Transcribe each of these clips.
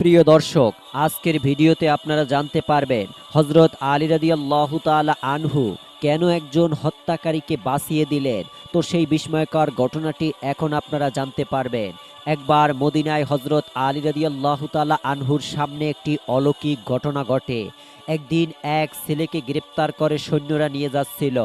প্রিয় দর্শক, আজকের ভিডিওতে আপনারা জানতে পারবেন হজরত আলী রাদিয়াল্লাহু তালা আনহু কেন একজন হত্যাকারীকে বাঁচিয়ে দিলেন। তো সেই বিস্ময়কর ঘটনাটি এখন আপনারা জানতে পারবেন। একবার মদিনায় হজরত আলী রাদিয়াল্লাহু তাআলা আনহুর সামনে একটি অলৌকিক ঘটনা ঘটে। একদিন এক ছেলেকে গ্রেপ্তার করে সৈন্যরা নিয়ে যাচ্ছিল।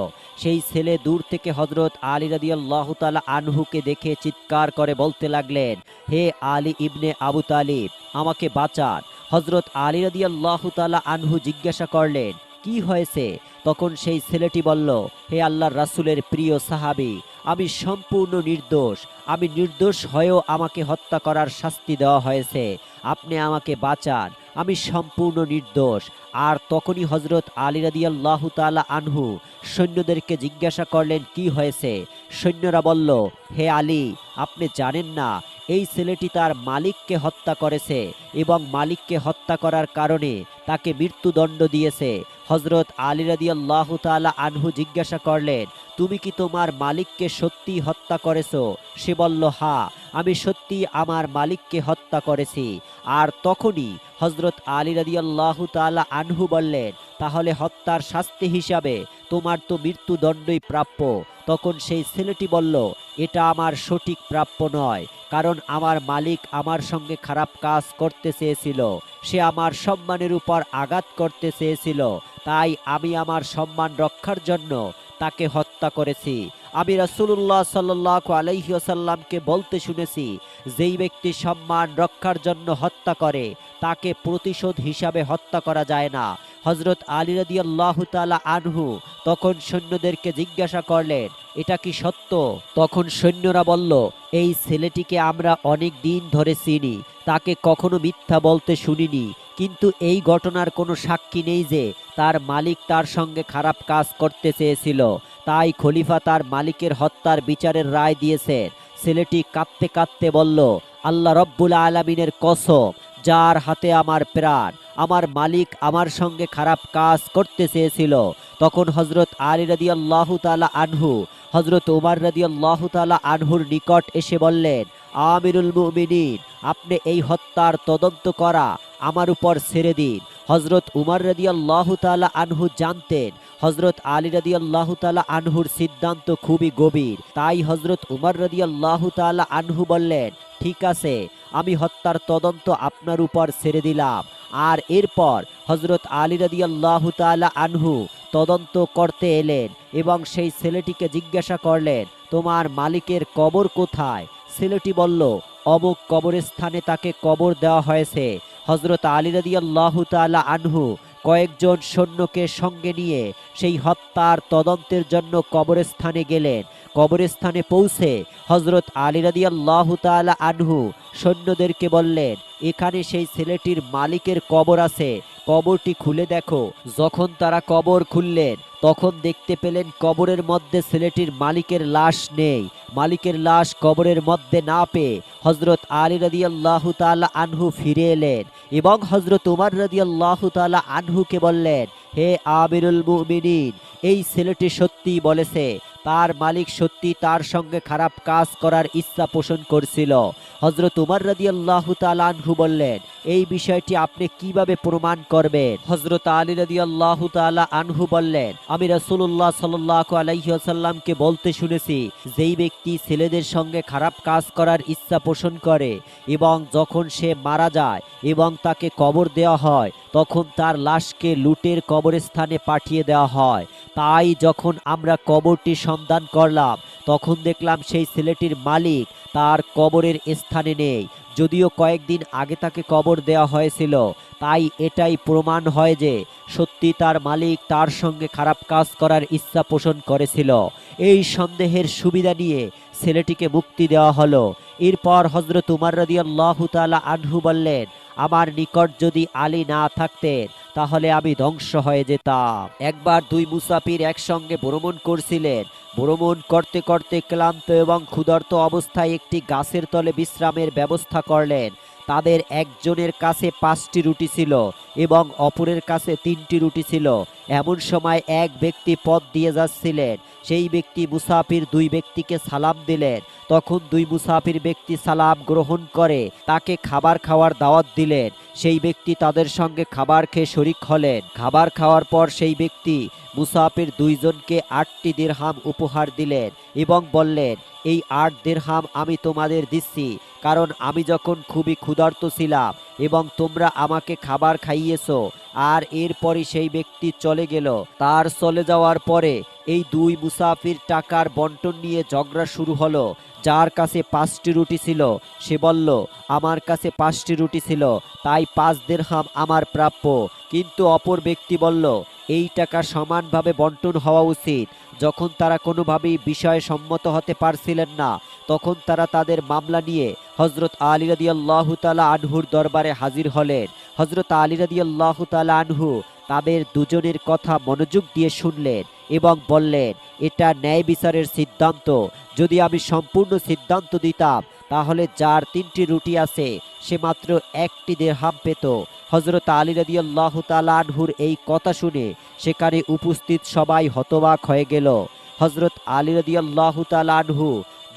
সেই ছেলে দূর থেকে হজরত আলী রাদিয়াল্লাহু তাআলা আনহুকে দেখে চিৎকার করে বলতে লাগলেন, হে আলী ইবনে আবু তালিব, আমাকে বাঁচান। হজরত আলী রাদিয়াল্লাহু তাআলা আনহু জিজ্ঞাসা করলেন, কি হয়েছে? তখন সেই ছেলেটি বলল, হে আল্লাহর রাসূলের প্রিয় সাহাবী, আমি সম্পূর্ণ নির্দোষ। আমি নির্দোষ হয়েও আমাকে হত্যা করার শাস্তি দেওয়া হয়েছে। আপনি আমাকে বাঁচান। আমি সম্পূর্ণ নির্দোষ। আর তখনই হজরত আলী রাদিয়াল্লাহু তাআলা আনহু সৈন্যদেরকে জিজ্ঞাসা করলেন, কি হয়েছে? সৈন্যরা বলল, হে আলী, আপনি জানেন না এই ছেলেটি তার মালিককে হত্যা করেছে এবং মালিককে হত্যা করার কারণে তাকে মৃত্যুদণ্ড দিয়েছে। হজরত আলী রাদিয়াল্লাহু তাআলা আনহু জিজ্ঞাসা করলেন, তুমি কি তোমার মালিককে সত্যি হত্যা করেছ? সে বলল, হা, আমি সত্যি আমার মালিককে হত্যা করেছি। আর তখনই হজরত আলী রাদিয়াল্লাহু তাআলা আনহু বললেন, তাহলে হত্যার শাস্তি হিসাবে তোমার তো মৃত্যুদণ্ডই প্রাপ্য। তখন সেই ছেলেটি বলল এটা আমার সঠিক প্রাপ্য নয়, কারণ আমার মালিক আমার সঙ্গে খারাপ কাজ করতে চেয়েছিল। সে আমার সম্মানের উপর আঘাত করতে চেয়েছিল। তাই আমি আমার সম্মান রক্ষার জন্য তাকে হত্যা করেছি। আমি রাসূলুল্লাহ সাল্লাল্লাহু আলাইহি ওয়াসাল্লামকে বলতে শুনেছি, যেই ব্যক্তি সম্মান রক্ষার জন্য হত্যা করে, তাকে প্রতিশোধ হিসাবে হত্যা করা যায় না। হজরত আলী রাদিয়াল্লাহু তাআলা আনহু তখন সৈন্যদেরকে জিজ্ঞাসা করলেন, এটা কি সত্য? তখন সৈন্যরা বলল, এই ছেলেটিকে আমরা অনেক দিন ধরে চিনি, তাকে কখনো মিথ্যা বলতে শুনিনি, কিন্তু এই ঘটনার কোনো সাক্ষী নেই যে তার মালিক তার সঙ্গে খারাপ কাজ করতে চেয়েছিল। তাই খলিফা তার মালিকের হত্যার বিচারের রায় দিয়েছেন ছেলেটি কাঁদতে কাঁদতে বলল, আল্লাহ রব্বুল আলমিনের কসম, যার হাতে আমার প্রাণ, আমার মালিক আমার সঙ্গে খারাপ কাজ করতে চেয়েছিল তখন হজরত আলী রাদি আল্লাহ তালা আনহু হজরত উমার রাদি আল্লাহ তালা আনহুর নিকট এসে বললেন, আমিরুল মুমিনিন, আপনি এই হত্যার তদন্ত করা আমার উপর ছেড়ে দিন। হজরত উমার রাদি আল্লাহ তালা আনহু জানতেন হজরত আলী রাদি আল্লাহ তালা আনহুর সিদ্ধান্ত খুবই গভীর। তাই হজরত উমার রাদি আল্লাহ তালা আনহু বললেন, ঠিক আছে, আমি হত্যার তদন্ত আপনার উপর ছেড়ে দিলাম। আর এরপর হজরত আলী রাদি আল্লাহ তালা আনহু তদন্ত করতে এলেন এবং সেই ছেলেটিকে জিজ্ঞাসা করলেন, তোমার মালিকের কবর কোথায়? ছেলেটি বলল, অমুক কবরস্থানে তাকে কবর দেওয়া হয়েছে। হজরত আলী রাদি আল্লাহ তালা আনহু কয়েকজন সৈন্যকে সঙ্গে নিয়ে সেই হত্যার তদন্তের জন্য কবরস্থানে গেলেন। কবরস্থানে পৌঁছে হজরত আলী রাদি আল্লাহ তালা আনহু সৈন্যদেরকে বললেন, এখানে সেই ছেলেটির মালিকের কবর আছে কবরটি খুলে দেখো। যখন তারা কবর খুললেন, তখন দেখতে পেলেন কবরের মধ্যে ছেলেটির মালিকের লাশ নেই। মালিকের লাশ কবরের মধ্যে না পেয়ে হজরত আলী রাদি আল্লাহ আনহু ফিরে এলেন এবং হজরত উমার রাদি আল্লাহ আনহুকে বললেন, হে আমিরুল মুমিনিন, এই ছেলেটি সত্যি বলেছে তার মালিক সত্যি তার সঙ্গে খারাপ কাজ করার ইচ্ছা পোষণ করছিল। হজরত উমার রাদি আল্লাহ আনহু বললেন, এই বিষয়টি আপনি কীভাবে প্রমাণ করবেন? হজরত আলী রাদি আল্লাহ আনহু বললেন, আমি রাসুল্লাহ সাল্লাহ আলাইসাল্লামকে বলতে শুনেছি, যেই ব্যক্তি ছেলেদের সঙ্গে খারাপ কাজ করার ইচ্ছা পোষণ করে এবং যখন সে মারা যায় এবং তাকে কবর দেওয়া হয়, তখন তার লাশকে লুটের কবরস্থানে পাঠিয়ে দেওয়া হয়। তাই যখন আমরা কবরটি সন্ধান করলাম, তখন দেখলাম সেই ছেলেটির মালিক তার কবরের স্থানে নেই। যদিও কয়েকদিন আগে তাকে কবর দেওয়া হয়েছিল, তাই এটাই প্রমাণ হয় যে সত্যি তার মালিক তার সঙ্গে খারাপ কাজ করার ইচ্ছা পোষণ করেছিল। এই সন্দেহের সুবিধা নিয়ে ছেলেটিকে মুক্তি দেওয়া হলো। এরপর হজরত উমার রাদিয়াল্লাহু তাআলা আনহু বললেন, আমার নিকট যদি আলী না থাকতেন তাহলে আমি ধ্বংস হয়ে যেতাম। একবার দুই মুসাফির একসঙ্গে ভ্রমণ করছিলেন। ভ্রমণ করতে করতে ক্লান্ত এবং ক্ষুধার্ত অবস্থায় একটি গাছের তলে বিশ্রামের ব্যবস্থা করলেন। তাদের একজনের কাছে পাঁচটি রুটি ছিল এবং অপরের কাছে তিনটি রুটি ছিল। এমন সময় এক ব্যক্তি পথ দিয়ে যাচ্ছিলেন। সেই ব্যক্তি মুসাফির দুই ব্যক্তিকে সালাম দিলেন। তখন দুই মুসাফির ব্যক্তি সালাম গ্রহণ করে, তাকে খাবার খাওয়ার দাওয়াত দিলেন। সেই ব্যক্তি তাদের সঙ্গে খাবার খেয়ে শরিক হলেন। খাবার খাওয়ার পর সেই ব্যক্তি মুসাফির দুইজনকে আটটি দিরহাম উপহার দিলেন এবং বললেন, এই আট দিরহাম আমি তোমাদের দিচ্ছি। কারণ আমি যখন খুবই ক্ষুধার্ত ছিলাম এবং তোমরা আমাকে খাবার খাইয়েছো, আর এরপরে সেই ব্যক্তি চলে গেল, তার চলে যাওয়ার পরে এই দুই মুসাফির টাকার বন্টন নিয়ে ঝগড়া শুরু হলো। যার কাছে পাঁচটি রুটি ছিল, সে বলল, আমার কাছে পাঁচটি রুটি ছিল, তাই পাঁচ দেড়হাম আমার প্রাপ্য। কিন্তু অপর ব্যক্তি বলল, এই টাকা সমানভাবে বন্টন হওয়া উচিত, যখন তারা কোনোভাবেই বিষয়ে সম্মত হতে পারছিলেন না। তখন তারা তাদের মামলা নিয়ে হজরত আলী রাদি আল্লাহ তালা আনহুর দরবারে হাজির হলেন। হজরত আলী রাদি আল্লাহ তালা আনহু তাদের দুজনের কথা মনোযোগ দিয়ে শুনলেন এবং বললেন, এটা ন্যায় বিচারের সিদ্ধান্ত। যদি আমি সম্পূর্ণ সিদ্ধান্ত দিতাম, তাহলে যার তিনটি রুটি আছে, সে মাত্র একটি দেড়হাম পেত। হজরত আলী রাদি আল্লাহ আনহুর এই কথা শুনে সেখানে উপস্থিত সবাই হতবাক হয়ে গেল। হজরত আলী রাদি আল্লাহ আনহু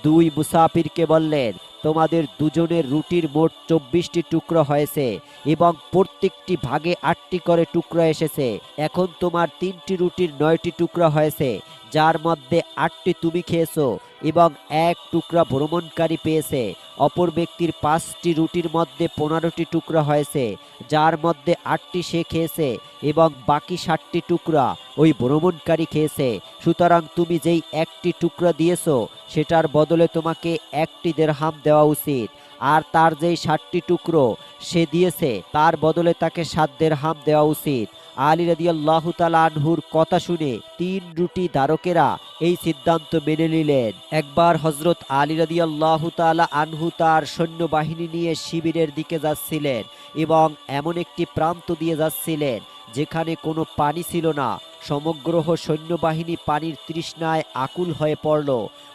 দুই মুসাফিরকে বললেন, তোমাদের দুজনের রুটির মোট চব্বিশটি টুকরো হয়েছে এবং প্রত্যেকটি ভাগে আটটি করে টুকরো এসেছে। এখন তোমার তিনটি রুটির নয়টি টুকরো হয়েছে। যার মধ্যে আটটি তুমি খেয়েছো এবং এক টুকরা ভ্রমণকারী পেয়েছে। অপর ব্যক্তির পাঁচটি রুটির মধ্যে পনেরোটি টুকরা হয়েছে, যার মধ্যে আটটি সে খেয়েছে এবং বাকি ষাটটি টুকরা ওই ভ্রমণকারী খেয়েছে। সুতরাং তুমি যেই একটি টুকরা দিয়েছ, সেটার বদলে তোমাকে একটি দেড়হাম দেওয়া উচিত। আর তার যেই ষাটটি টুকরো সে দিয়েছে, তার বদলে তাকে সাত দেড়হাম দেওয়া উচিত। আলী রাদিয়াল্লাহ তালা আনহুর কথা শুনে তিন রুটি ধারকেরা এই সিদ্ধান্ত মেনে নিলেন। একবার হজরত আলী রাদিয়াল্লাহ তালা আনহু তার সৈন্যবাহিনী নিয়ে শিবিরের দিকে যাচ্ছিলেন এবং এমন একটি প্রান্ত দিয়ে যাচ্ছিলেন যেখানে কোনো পানি ছিল না। সমগ্র সৈন্যবাহিনী পানির তৃষ্ণায় আকুল হয়ে পড়ল।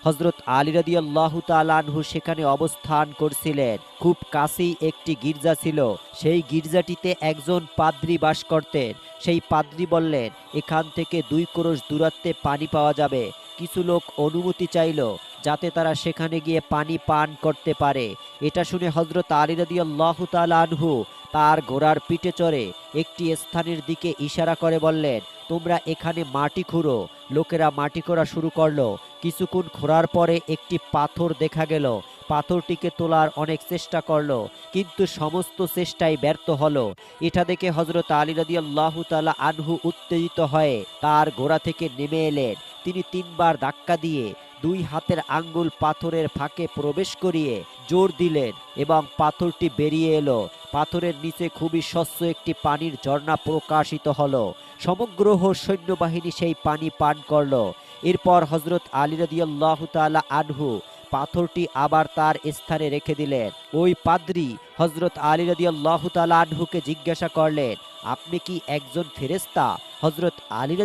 হজরত আলী রাদিয়াল্লাহু তালানহু সেখানে অবস্থান করছিলেন। খুব কাছেই একটি গির্জা ছিল। সেই গির্জাটিতে একজন পাদ্রী বাস করতেন। সেই পাদ্রী বললেন, এখান থেকে দুই ক্রোশ দূরত্বে পানি পাওয়া যাবে। কিছু লোক অনুমতি চাইল যাতে তারা সেখানে গিয়ে পানি পান করতে পারে। এটা শুনে হজরত আলী রাদিয়াল্লাহু তালানহু তার ঘোড়ার পিঠে চড়ে একটি স্থানের দিকে ইশারা করে বললেন, তোমরা এখানে মাটি খুঁড়ো। লোকেরা মাটি করা শুরু করল। কিছুক্ষণ খোঁড়ার পরে একটি পাথর দেখা গেল। পাথরটিকে তোলার অনেক চেষ্টা করল, কিন্তু সমস্ত চেষ্টাই ব্যর্থ হলো। এটা দেখে হজরত আলী রাদি আল্লাহ তালা আনহু উত্তেজিত হয়ে তার ঘোড়া থেকে নেমে এলেন। তিনি তিনবার ধাক্কা দিয়ে দুই হাতের আঙ্গুল পাথরের ফাঁকে প্রবেশ করিয়ে জোর দিলেন এবং পাথরটি বেরিয়ে এলো। পাথরের নিচে খুবই স্বচ্ছ একটি পানির ঝর্ণা প্রকাশিত হলো। সমগ্র সৈন্যবাহিনী সেই পানি পান করল। এরপর হজরত আলী রাদিয়াল্লাহ তাআলা আনহু পাথরটি আবার তার স্থানে রেখে দিলেন। ওই পাদ্রী হজরত আলী রাদিয়াল্লাহ তাআলা আনহুকে জিজ্ঞাসা করলেন, আপনি কি একজন ফেরেস্তা হজরত আলী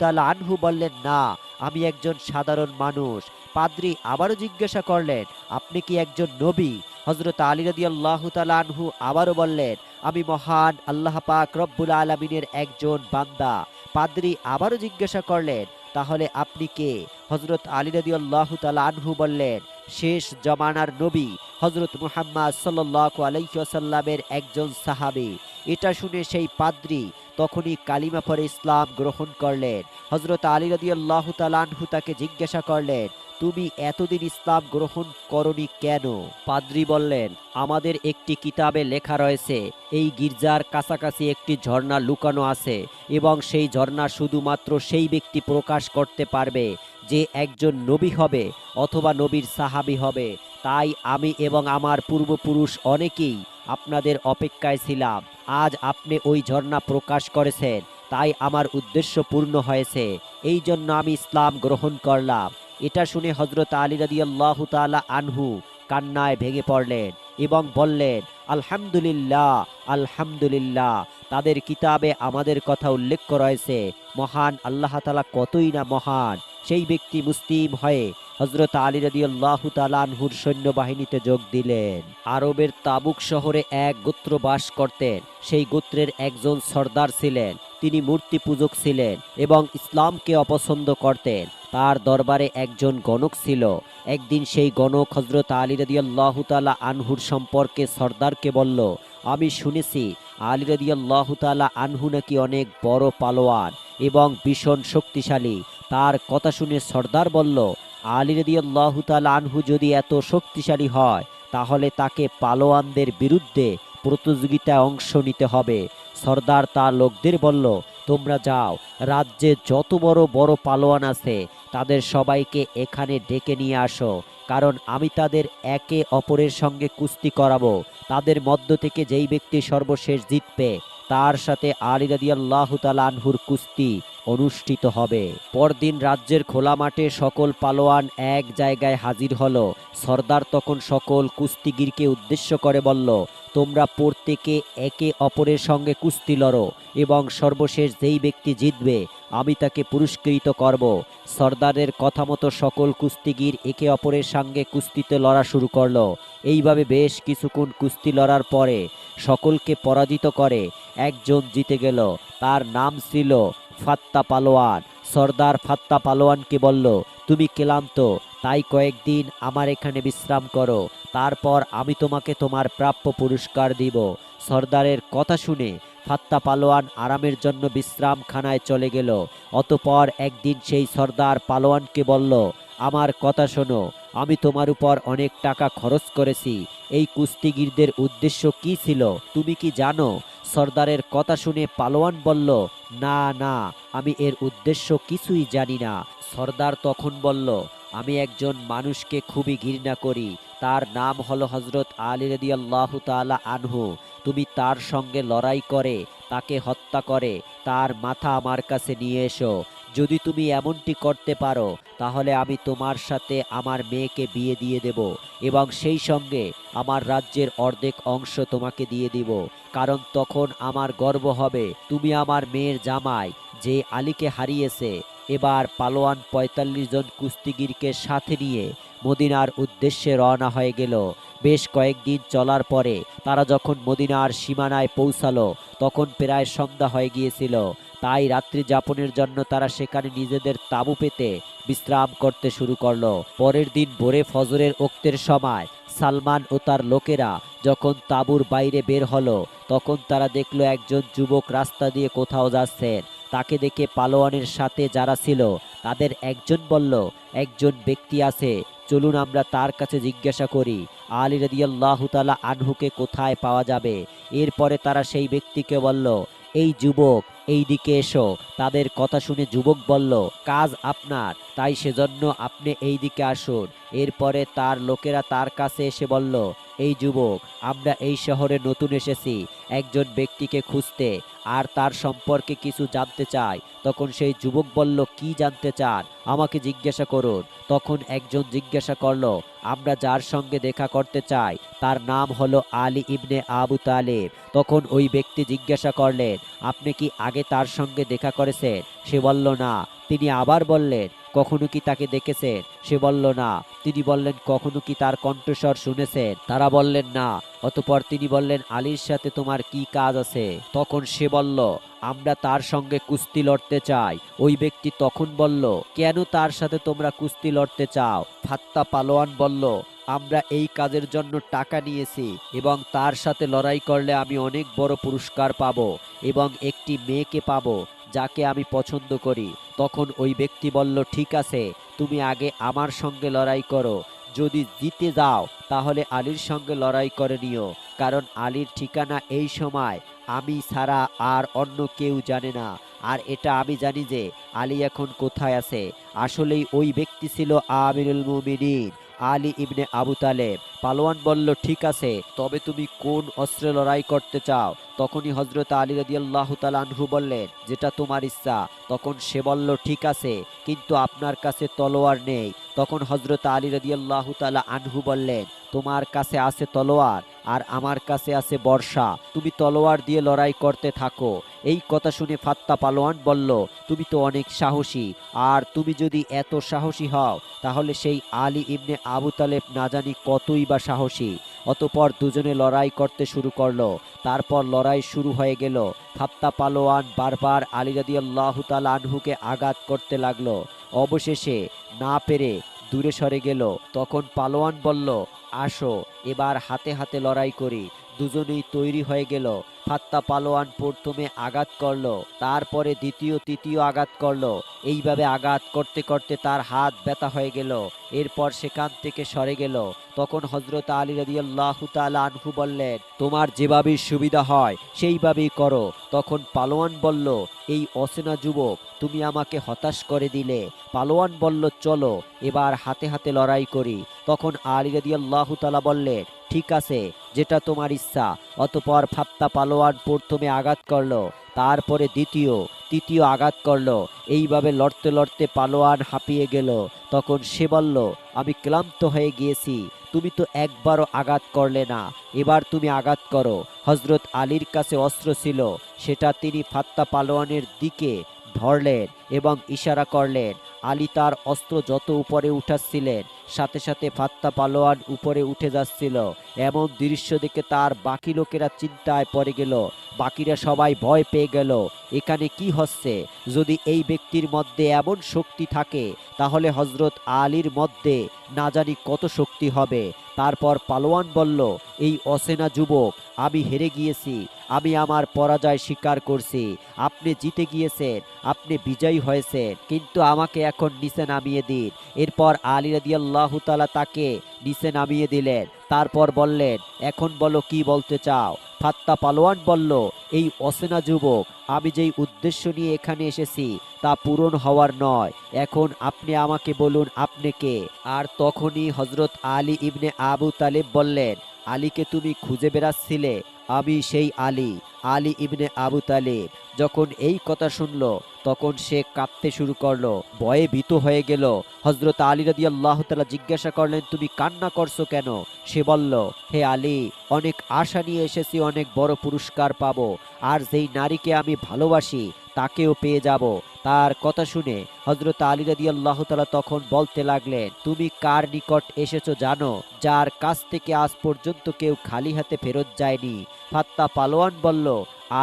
তাআলা আনহু বললেন, না, আমি একজন সাধারণ মানুষ। পাদ্রী আবারও জিজ্ঞাসা করলেন, আপনি কি একজন নবী? হজরত আলী রাদিয়াল্লাহ তাআলা আনহু আবারও বললেন, আমি মহান আল্লাহ পাক রব্বুল আলমিনের একজন বান্দা। পাদ্রী আবারও জিজ্ঞাসা করলেন তাহলে আপনি কে? হজরত আলী রদি আল্লাহ তালা আনহু বললেন শেষ জমানার নবী হজরত মুহাম্মদ সাল্লাহ আলাইসাল্লামের একজন সাহাবি। এটা শুনে সেই পাদ্রী তখনই কালিমা পরে ইসলাম গ্রহণ করলেন। হজরত আলী রাদি আল্লাহ আনহু তাকে জিজ্ঞাসা করলেন, তুমি এতদিন ইসলাম গ্রহণ করনি কেন? পাদ্রি বললেন, আমাদের একটি কিতাবে লেখা রয়েছে, এই গির্জার কাছাকাছি একটি ঝর্ণা লুকানো আছে এবং সেই ঝর্ণা শুধুমাত্র সেই ব্যক্তি প্রকাশ করতে পারবে। যে একজন নবী হবে অথবা নবীর সাহাবি হবে, তাই আমি এবং আমার পূর্বপুরুষ অনেকেই আপনাদের অপেক্ষায় ছিলাম। আজ আপনি ওই ঝর্ণা প্রকাশ করেছেন, তাই আমার উদ্দেশ্য পূর্ণ হয়েছে। এই জন্য আমি ইসলাম গ্রহণ করলাম। এটা শুনে হজরত আলী তালা আনহু কান্নায় ভেঙে পড়লেন এবং বললেন, আলহামদুলিল্লাহ আলহামদুলিল্লাহ। তাদের কিতাবে আমাদের কথা উল্লেখ রয়েছে মহান আল্লাহ তালা কতই না মহান। সেই ব্যক্তি মুসলিম হয়ে হজরত আলী রাদিয়াল্লাহ তালানহুর সৈন্যবাহিনীতে যোগ দিলেন। আরবের তাবুক শহরে এক গোত্র বাস করতেন। সেই গোত্রের একজন সর্দার ছিলেন। তিনি মূর্তি পূজক ছিলেন এবং ইসলামকে অপছন্দ করতেন। তার দরবারে একজন গণক ছিল। একদিন সেই গণক হজরত আলী রাদিয়াল্লাহু তাআলা আনহুর সম্পর্কে সর্দারকে বলল, আমি শুনেছি আলী রাদিয়াল্লাহু তাআলা আনহু নাকি অনেক বড় পালোয়ান এবং ভীষণ শক্তিশালী। তার কথা শুনে সর্দার বলল, আলী রাদিয়াল্লাহু তাআলা আনহু যদি এত শক্তিশালী হয়, তাহলে তাকে পালোয়ানদের বিরুদ্ধে প্রতিযোগিতায় অংশ নিতে হবে। সর্দার তার লোকদের বলল, তোমরা যাও, রাজ্যে যত বড় বড় পালোয়ান আছে, তাদের সবাইকে এখানে ডেকে নিয়ে আসো, কারণ আমি তাদের একে অপরের সঙ্গে কুস্তি করাবো। তাদের মধ্য থেকে যেই ব্যক্তি সর্বশেষ জিতবে তার সাথে আলী রাদিয়াল্লাহু আনহুর কুস্তি অনুষ্ঠিত হবে। পরদিন রাজ্যের খোলা মাঠে সকল পালোয়ান এক জায়গায় হাজির হল। সর্দার তখন সকল কুস্তিগিরকে উদ্দেশ্য করে বলল, তোমরা প্রত্যেকে একে অপরের সঙ্গে কুস্তি লড়ো এবং সর্বশেষ যেই ব্যক্তি জিতবে, আমি তাকে পুরস্কৃত করব। সর্দারের কথা মতো সকল কুস্তিগির একে অপরের সঙ্গে কুস্তিতে লড়া শুরু করল। এইভাবে বেশ কিছুক্ষণ কুস্তি লড়ার পরে সকলকে পরাজিত করে, একজন জিতে গেল। তার নাম ছিল ফাত্তা পালোয়ান। সর্দার ফাত্তা পালোয়ানকে বলল, তুমি ক্লান্ত, তাই কয়েকদিন আমার এখানে বিশ্রাম করো। তারপর আমি তোমাকে তোমার প্রাপ্য পুরস্কার দিব। সর্দারের কথা শুনে ফাত্তা পালোয়ান আরামের জন্য বিশ্রামখানায় চলে গেল। অতপর একদিন সেই সর্দার পালোয়ানকে বলল আমার কথা শোনো, আমি তোমার উপর অনেক টাকা খরচ করেছি। এই কুস্তিগিরদের উদ্দেশ্য কি ছিল, তুমি কি জানো? সর্দারের কথা শুনে পালোয়ান বলল, না না, আমি এর উদ্দেশ্য কিছুই জানি না। সর্দার তখন বলল, আমি একজন মানুষকে খুবই ঘৃণা করি। তার নাম হলো হজরত আলী রাদিয়াল্লাহু তাআলা আনহু। তুমি তার সঙ্গে লড়াই করে, তাকে হত্যা করে, তার মাথা আমার কাছে নিয়ে এসো। যদি তুমি এমনটি করতে পারো, তাহলে আমি তোমার সাথে আমার মেয়েকে বিয়ে দিয়ে দেব এবং সেই সঙ্গে আমার রাজ্যের অর্ধেক অংশ তোমাকে দিয়ে দিব। কারণ তখন আমার গর্ব হবে, তুমি আমার মেয়ের জামাই, যে আলীকে হারিয়েছে। এবার পালোয়ান পঁয়তাল্লিশ জন কুস্তিগিরকে সাথে নিয়ে মদিনার উদ্দেশ্যে রওনা হয়ে গেল। বেশ কয়েকদিন চলার পরে তারা যখন মদিনার সীমানায় পৌঁছালো, তখন প্রায় সন্ধ্যা হয়ে গিয়েছিল। তাই রাত্রি যাপনের জন্য তারা সেখানে নিজেদের তাঁবু পেতে বিশ্রাম করতে শুরু করল। পরের দিন ভোরে ফজরের ওক্তের সময় সালমান ও তার লোকেরা যখন তাঁবুর বাইরে বের হলো, তখন তারা দেখল একজন যুবক রাস্তা দিয়ে কোথাও যাচ্ছেন। তাকে দেখে পালোয়ানের সাথে যারা ছিল, তাদের একজন বলল, একজন ব্যক্তি আছে, চলুন আমরা তার কাছে জিজ্ঞাসা করি, আলী রাদিয়াল্লাহু তাআলা আনহুকে কোথায় পাওয়া যাবে? এরপরে তারা সেই ব্যক্তিকে বলল, এই যুবক এই দিকে এসো। তাদের কথা শুনে যুবক বলল, কাজ আপনার, তাই সেজন্য আপনি এই দিকে আসুন। এরপরে তার লোকেরা তার কাছে এসে বলল, এই যুবক, আমরা এই শহরে নতুন এসেছি। একজন ব্যক্তিকে খুঁজতে আর তার সম্পর্কে কিছু জানতে চাই। তখন সেই যুবক বলল, কি জানতে চান? আমাকে জিজ্ঞাসা করুন। তখন একজন জিজ্ঞাসা করল, আমরা যার সঙ্গে দেখা করতে চাই, তার নাম হলো আলী ইবনে আবু তালেব। তখন ওই ব্যক্তি জিজ্ঞাসা করলেন, আপনি কি আগে তার সঙ্গে দেখা করেছেন সে। বলল, না। তিনি আবার বললেন, কখনো কি তাকে দেখেছেন সে বলল, না। তিনি বললেন, কখনো কি তার কণ্ঠস্বর শুনেছেন তারা বললেন, না। অতপর তিনি বললেন, আলীর সাথে তোমার কি কাজ আছে? তখন সে বলল, আমরা তার সঙ্গে কুস্তি লড়তে চাই। ওই ব্যক্তি তখন বলল, কেন তার সাথে তোমরা কুস্তি লড়তে চাও? ফাত্তা পালোয়ান বলল আমরা এই কাজের জন্য টাকা নিয়েছি এবং তার সাথে লড়াই করলে আমি অনেক বড় পুরস্কার পাবো এবং একটি মেয়েকে পাবো যাকে আমি পছন্দ করি। তখন ওই ব্যক্তি বলল, ঠিক আছে, তুমি আগে আমার সঙ্গে লড়াই করো। যদি জিতে যাও, তাহলে আলীর সঙ্গে লড়াই করে নিও। কারণ আলীর ঠিকানা এই সময় আমি ছাড়া আর অন্য কেউ জানে না। আর এটা আমি জানি যে আলী এখন কোথায় আছে। আসলেই ওই ব্যক্তি ছিল আমিরুল মুমিনিন। আলী ইবনে আবু তালেব। পালোয়ান বলল, ঠিক আছে, তবে তুমি কোন অস্ত্রে লড়াই করতে চাও? তখনই হজরত আলী রাদিয়াল্লাহ আনহু বললেন, যেটা তোমার ইচ্ছা। তখন সে বলল, ঠিক আছে, কিন্তু আপনার কাছে তলোয়ার নেই। তখন হজরত আলী রদিয়াল্লাহ তালা আনহু বললেন, তোমার কাছে আছে তলোয়ার? আর আমার কাছে আছে বর্ষা। তুমি তলোয়ার দিয়ে লড়াই করতে থাকো। এই কথা শুনে ফাত্তা পালোয়ান বলল, তুমি তো অনেক সাহসী। আর তুমি যদি এত সাহসী হও, তাহলে সেই আলী ইবনে আবু তালেব না জানি কতই বা সাহসী। অতপর দুজনে লড়াই করতে শুরু করল। তারপর লড়াই শুরু হয়ে গেল। ফাত্তা পালোয়ান বারবার আলী রাদি আল্লাহ আনহুকে আঘাত করতে লাগল। অবশেষে না পেরে দূরে সরে গেল। তখন পালোয়ান বলল আসো এবার হাতে হাতে লড়াই করি। দুজনেই তৈরি হয়ে গেল। ফাত্তা পালোয়ান প্রথমে আঘাত করল, তারপরে দ্বিতীয়, তৃতীয় আঘাত করল। এইভাবে আঘাত করতে করতে তার হাত ব্যথা হয়ে গেল। এরপর সেখান থেকে সরে গেল। তখন হজরত আলী রাদিয়াল্লাহ তাআলা আনহু বললেন, তোমার যেভাবেই সুবিধা হয়, সেইভাবেই করো। তখন পালোয়ান বলল, এই অচেনা যুবক, তুমি আমাকে হতাশ করে দিলে। পালোয়ান বলল, চলো, এবার হাতে হাতে লড়াই করি। তখন আলী রাদিয়াল্লাহ তাআলা বললেন ঠিক আছে, যেটা তোমার ইচ্ছা। অতপর ফাত্তা পালোয়ান প্রথমে আঘাত করল, তারপরে দ্বিতীয়, তৃতীয় আঘাত করল। এইভাবে লড়তে লড়তে পালোয়ান হাঁপিয়ে গেল। তখন সে বলল, আমি ক্লান্ত হয়ে গিয়েছি, তুমি তো একবারও আঘাত করলে না। এবার তুমি আঘাত করো। হজরত আলীর কাছে অস্ত্র ছিল, সেটা তিনি ফাত্তা পালোয়ানের দিকে ধরলেন এবং ইশারা করলেন। আলী তার অস্ত্র যত উপরে উঠাচ্ছিলেন, সাথে সাথে ফাত্তা পালোয়ান উপরে উঠে যাচ্ছিল। এমন দৃশ্য দেখে তার বাকি লোকেরা চিন্তায় পড়ে গেল। বাকিরা সবাই ভয় পেয়ে গেল, এখানে কি হচ্ছে? যদি এই ব্যক্তির মধ্যে এমন শক্তি থাকে, তাহলে হজরত আলীর মধ্যে না জানি কত শক্তি হবে। তারপর পালোয়ান বলল, এই অচেনা যুবক, আমি হেরে গিয়েছি। আমি আমার পরাজয় স্বীকার করছি। আপনি জিতে গিয়েছেন, আপনি বিজয়ী হয়েছেন, কিন্তু আমাকে এখন নিচে নামিয়ে দিন। এরপর আলী রাদিয়াল্লাহ তাআলা তাকে নিচে নামিয়ে দিলেন। তারপর বললেন, এখন বলো কি বলতে চাও? ফাত্তা পালোয়ান বলল, এই অচেনা যুবক, আমি যেই উদ্দেশ্য নিয়ে এখানে এসেছি, তা পূরণ হওয়ার নয়। এখন আপনি আমাকে বলুন, আপনি কে? আর তখনই হজরত আলী ইবনে আবু তালেব বললেন, আলীকে তুমি খুঁজে বেড়াচ্ছিলে আমি সেই আলী আলী ইবনে আবু তালেব। যখন এই কথা শুনল, তখন সে কাঁদতে শুরু করল, ভয়ে ভীত হয়ে গেল। হজরত আলী রদি আল্লাহ তালা জিজ্ঞাসা করলেন, তুমি কান্না করছ কেন? সে বলল, হে আলী, অনেক আশা নিয়ে এসেছি, অনেক বড় পুরস্কার পাবো। আর যেই নারীকে আমি ভালোবাসি তাকেও পেয়ে যাব। তার কথা শুনে হজরত আলী রাদি আল্লাহ তালা তখন বলতে লাগলেন, তুমি কার নিকট এসেছ জানো? যার কাছ থেকে আজ পর্যন্ত কেউ খালি হাতে ফেরত যায়নি। ফাত্তা পালোয়ান বলল,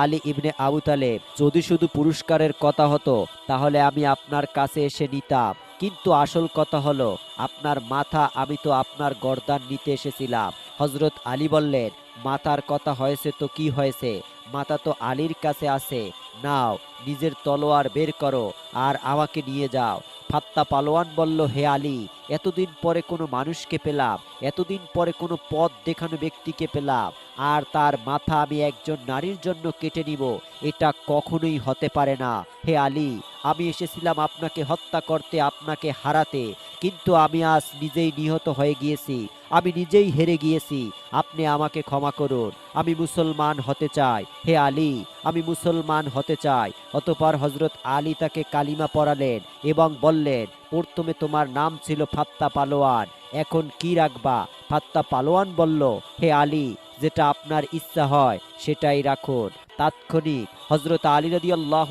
আলী ইবনে আবু তালেব, যদি শুধু পুরস্কারের কথা হতো, তাহলে আমি আপনার কাছে এসে নিতাম। কিন্তু আসল কথা হলো, আপনার মাথা আমি তো আপনার গর্দান নিতে এসেছিলাম। হজরত আলী বললেন, মাথার কথা হয়েছে তো কি হয়েছে? মাথা তো আলীর কাছে আছে। নাও, নিজের তলোয়ার বের করো আর আমাকে নিয়ে যাও। ফাত্তা পালোয়ান বলল, হে আলী, এতদিন পরে কোনো মানুষকে পেলাম, এতদিন পরে কোনো পথ দেখানো ব্যক্তিকে পেলাম, আর তার মাথা আমি একজন নারীর জন্য কেটে নিব, এটা কখনোই হতে পারে না। হে আলী, আমি এসেছিলাম আপনাকে হত্যা করতে, আপনাকে হারাতে, কিন্তু আমি আজ নিজেই নিহত হয়ে গিয়েছি। আমি নিজেই হেরে গিয়েছি। আপনি আমাকে ক্ষমা করুন। আমি মুসলমান হতে চাই। হে আলী, আমি মুসলমান হতে চাই। অতপর হজরত আলী তাকে কালিমা পড়ালেন এবং বললেন, প্রথমে তোমার নাম ছিল ফাত্তা পালোয়ান, এখন কি রাখবা? ফাত্তা পালোয়ান বলল, হে আলী, যেটা আপনার ইচ্ছা হয়, সেটাই রাখুন। তাৎক্ষণিক হজরত আলী রদি আল্লাহ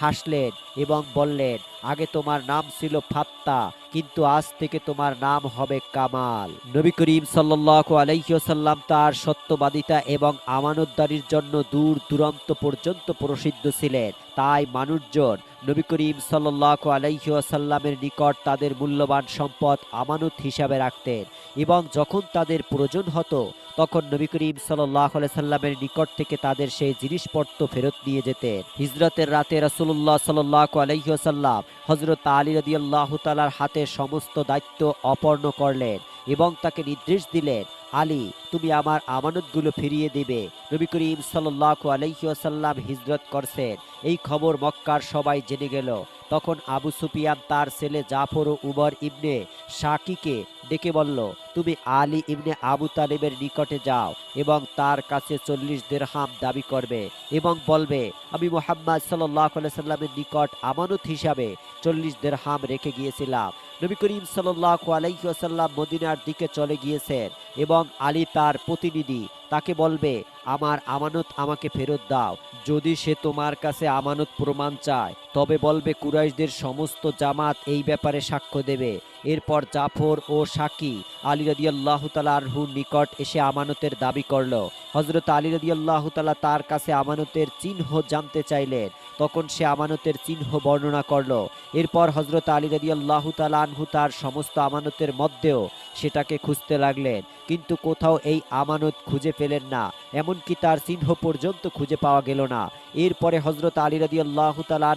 হাসলেন এবং বললেন আগে তোমার নাম ছিল ফাত্তা, কিন্তু আজ থেকে তোমার নাম হবে কামাল। নবী করিম সাল্লাল্লাহু আলাইহি ওয়াসাল্লাম তার সত্যবাদিতা এবং আমানতদারির জন্য দূর দূরান্ত পর্যন্ত প্রসিদ্ধ ছিলেন। তাই মানুষজন নবী করিম সাল্লাল্লাহু আলাইহি ওয়াসাল্লামের নিকট তাদের মূল্যবান সম্পদ আমানত হিসাবে রাখতেন এবং যখন তাদের প্রয়োজন হতো তখন নবী করিম সাল্লামের নিকট থেকে তাদের সেই জিনিসপত্র ফেরত নিয়ে যেতেন। হিজরতের রাতে রসুল্লাহ সাল্লাহ আলাইসাল্লাম হজরত আলী রদিয়াল্লাহ তালার হাতে সমস্ত দায়িত্ব অপর্ণ করলেন এবং তাকে নির্দেশ দিলেন আলী, তুমি আমার আমানতগুলো ফিরিয়ে দিবে। নবী করিম সাল্লাহ আলাইসাল্লাম হিজরত করছেন। এই খবর মক্কার সবাই জেনে গেল। তখন আবু সুফিয়ান তার ছেলে জাফর ও উমর ইবনে শাকিকে ডেকে বলল, তুমি আলী ইবনে আবু তালেবের নিকটে যাও এবং তার কাছে চল্লিশ দেড়হাম দাবি করবে এবং বলবে, আমি মোহাম্মদ সাল্লাহ সাল্লামের নিকট আমানত হিসাবে চল্লিশ দেড়হাম রেখে গিয়েছিলাম। নবী করিম সাল্লাহ আলাইসাল্লাম মদিনার দিকে চলে গিয়েছেন। এবং আলী তার প্রতিনিধি। তাকে বলবে, আমার আমানত আমাকে ফেরত দাও। যদি সে তোমার কাছে আমানত প্রমাণ চায় তবে বলবে কুরাইশদের সমস্ত জামাত এই ব্যাপারে সাক্ষ্য দেবে। এরপর জাফর ও সাকি আলী রাদিয়াল্লাহু তাআলা আনহুর নিকট এসে আমানতের দাবি করল। হজরত আলী রাদিয়াল্লাহু তাআলা তার কাছে আমানতের চিহ্ন জানতে চাইলেন। তখন সে আমানতের চিহ্ন বর্ণনা করল। এরপর হজরত আলী রাদিয়াল্লাহু তাআলা আনহু তার সমস্ত আমানতের মধ্যেও সেটাকে খুঁজতে লাগলেন। কিন্তু কোথাও এই আমানত খুঁজে পেলেন না। এমনকি তার চিহ্ন পর্যন্ত খুঁজে পাওয়া গেল না। এরপরে হজরত আলী রাদিয়াল্লাহু তাআলা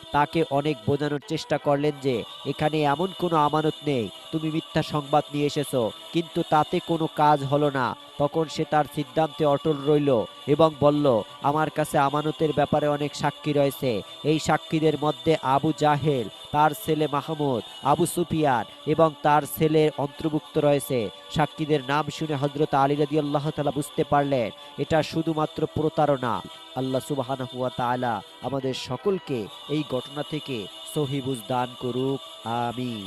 তাকে অনেক বোঝানোর চেষ্টা করলেন যে, এখানে এমন কোনো আমানত নেই, তুমি মিথ্যা সংবাদ নিয়ে এসেছ, কিন্তু তাতে কোনো কাজ হলো না। তখন সে তার সিদ্ধান্তে অটল রইল এবং বলল, আমার কাছে আমানতের ব্যাপারে অনেক সাক্ষী রয়েছে। এই সাক্ষীদের মধ্যে আবু জাহেল, তার ছেলে মাহমুদ, আবু সুফিয়ান এবং তার ছেলের অন্তর্ভুক্ত রয়েছে। সাক্ষীদের নাম শুনে হজরত আলী রাদি আল্লাহ তালা বুঝতে পারলেন, এটা শুধুমাত্র প্রতারণা। আল্লাহ সুবাহানহু ওয়া তাআলা আমাদের সকলকে এই ঘটনা থেকে সহিবুজ দান করুক আমিন।